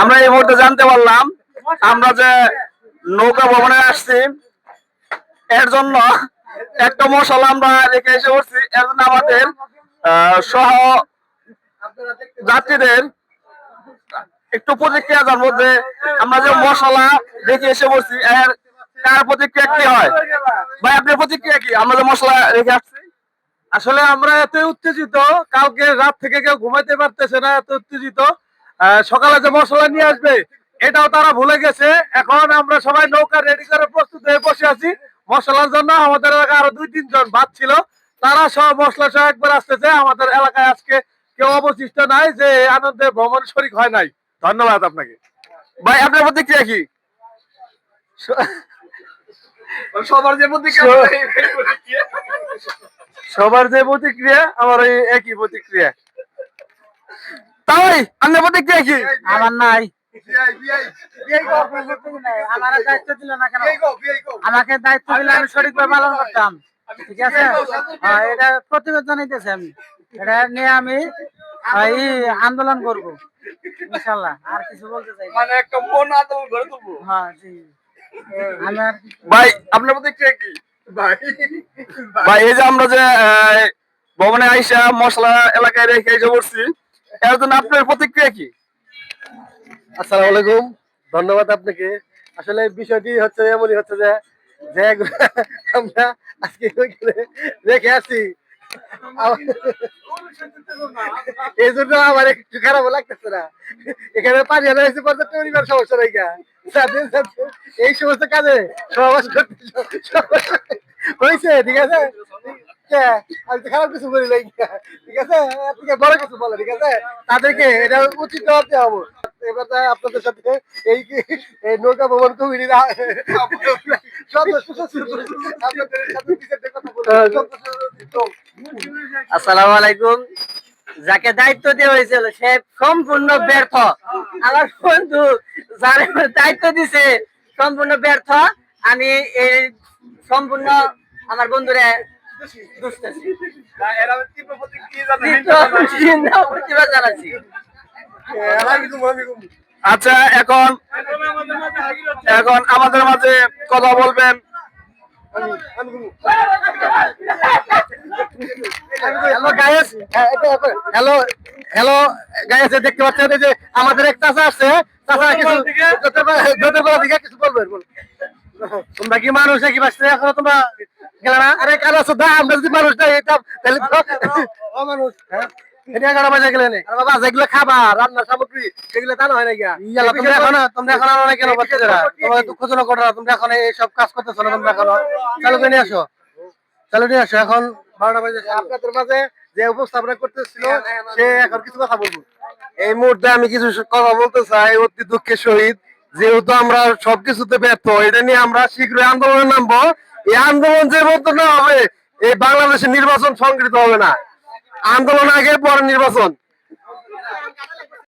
আমরা এই মুহূর্তে জানতে পারলাম, আমরা যে নৌকা ভবনে আসছি, এর জন্য একটা মশলা আমরা রেখে এসে পড়ছি। এর জন্য আমাদের সহ যাত্রীদের একটু প্রতিক্রিয়া জানব যে আমরা যে মশলা রেখে এসে পড়ছি, এর কার প্রতিক্রিয়া কি হয়? ভাই, আপনার প্রতিক্রিয়া কি? আমরা যে মশলা রেখে আসছি। আসলে আমরা এত উত্তেজিত, কালকে রাত থেকে কেউ ঘুমাইতে পারতেছে না, এত উত্তেজিত। সকালে যে মশলা নিয়ে আসবে এটাও তারা ভুলে গেছে। এখন আমরা সবাই নৌকা রেডি করে প্রস্তুত হয়ে বসে আছি। মশলার জন্য আমাদের এলাকায় আরও দুই তিনজন বাদ ছিল। তারা সব মশলা সহ একবার আসতেছে। আমাদের এলাকায় আজকে কেউ অবশিষ্ট নাই যে আনন্দে ভ্রমণ শরিক হয় নাই। ধন্যবাদ আপনাকে। ভাই আপনার প্রতিক্রিয়া কি সবার যে প্রতিক্রিয়া সবার যে প্রতিক্রিয়া আমার এই একই প্রতিক্রিয়া। তাই আপনার প্রতিক্রিয়া কি আমার নাই। আমার দায়িত্ব দিল না কেন? আমাকে দায়িত্ব দিলে আমি সঠিকভাবে পালন করতাম। ঠিক আছে? হ্যাঁ, এটা প্রতিবাদ জানাইতেছি আমি। এটা নিয়ে আমি আন্দোলন করব। ইনশাল্লাহ আর কিছু বলতে চাই মানে একটা মন তুলবো। হ্যাঁ জি। ভাই আপনার প্রতিক্রিয়া কি ভাই ভাই এই যে আমরা যে ভবনে আইসা মশলা এলাকায় রেখে এসে পড়ছি আপনার প্রতিক্রিয়া কি? আসসালামু আলাইকুম। ধন্যবাদ আপনাকে। আসলে বিষয়টি হচ্ছে এমনই হচ্ছে যে যে আমরা আজকে রেখে আসি এই জন্য আমার একটু খারাপ লাগতেছে না। এখানে পানি আনা হয়েছে, পর্যাপ্ত পরিমাণ সমস্যা নাই এই সমস্ত কাজে সহবাস করতে হয়েছে, ঠিক আছে? আমি তো খারাপ কিছু বলি নাই। ঠিক আছে? থেকে বড় কিছু বলে ঠিক আছে? তাদেরকে এটা উচিত দেওয়া হব। এবার আপনাদের সাথে এই নৌকা ভবন কমিটির বলব। আসসালামু আলাইকুম। যাকে দায়িত্ব দেওয়া হয়েছিল সে সম্পূর্ণ ব্যর্থ। আমার বন্ধু যার দায়িত্ব দিছে সম্পূর্ণ ব্যর্থ। আমি এই সম্পূর্ণ আমার বন্ধুরে আচ্ছা এখন এখন আমাদের মাঝে কথা বলবেন। Hello guys hello hello guys দেখতে পাচ্ছেন যে আমাদের এক চাচা আছে। চাচা কিছু জ্যোতির্বলা দিকে কিছু বলবেন বল। তোমরা কি মানুষ নাকি বাঁচতে? এখনও তোমরা গেলে না? আরে আমরা যদি মানুষ এটা তাহলে অমানুষ হ্যাঁ? এটা এগারো বাজে গেলে আরে বাবা যেগুলো খাবার রান্নার সামগ্রী সেগুলো দান হয় না ইয়ালা তোমরা এখন তোমরা এখন আনো কেন বাচ্চারা তোমরা দুঃখজনক ঘটনা তোমরা এখন এই সব কাজ করতেছো না তোমরা এখনও? চালু করে নিয়ে আসো। চালু নিয়ে আসো এখন বারোটা বাজে আপনাদের মাঝে যে উপস্থাপনা করতেছিল সে এখন কিছু কথা বলব। এই মুহূর্তে আমি কিছু কথা বলতে চাই অতি দুঃখের সহিত। যেহেতু আমরা সবকিছুতে ব্যর্থ, এটা নিয়ে আমরা শীঘ্রই আন্দোলনে নামবো। এই আন্দোলন যে মতো না হবে, এই বাংলাদেশের নির্বাচন সংগৃহীত হবে না। আন্দোলন আগে, পরে নির্বাচন।